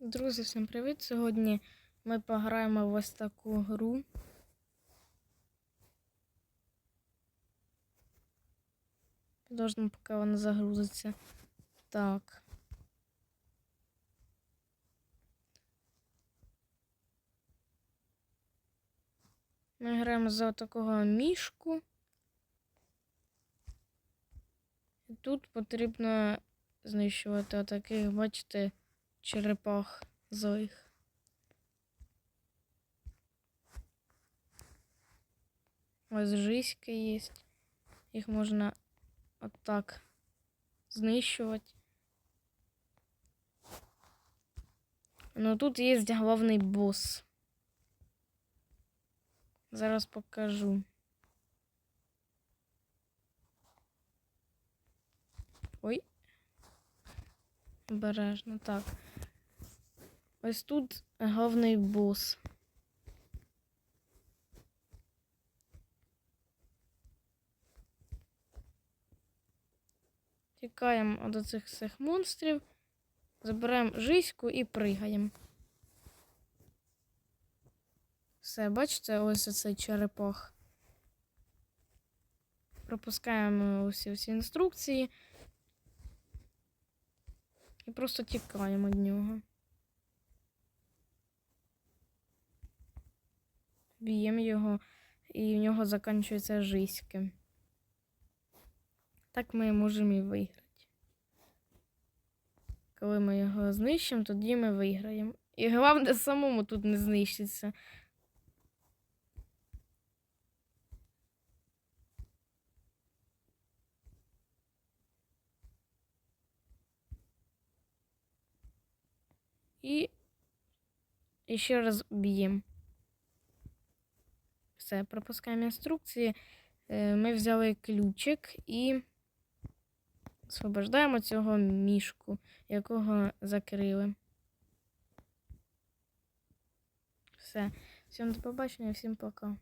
Друзі, всім привіт! Сьогодні ми пограємо в ось таку гру. Підождемо, поки вона загрузиться. Так. Ми граємо за такого мішку. І тут потрібно знищувати отаких, бачите, черепах злих. Ось жиськи є. Їх можна отак знищувати. Ну тут є головний босс. Зараз покажу. Ой. Обережно, так. Ось тут головний бос. Тікаємо до цих всіх монстрів, забираємо жиську і пригаємо. Все, бачите, ось цей черепах. Пропускаємо усі всі інструкції і просто тікаємо від нього. Б'ємо його, і в нього закінчується жиськи. Так ми можемо і виграти. Коли ми його знищимо, тоді ми виграємо. І головне, самому тут не знищиться. І, і ще раз б'ємо. Все, пропускаємо інструкції. Е, Ми взяли ключик і освобождаємо цього мішку, якого закрили. Все. Всім до побачення, всім пока.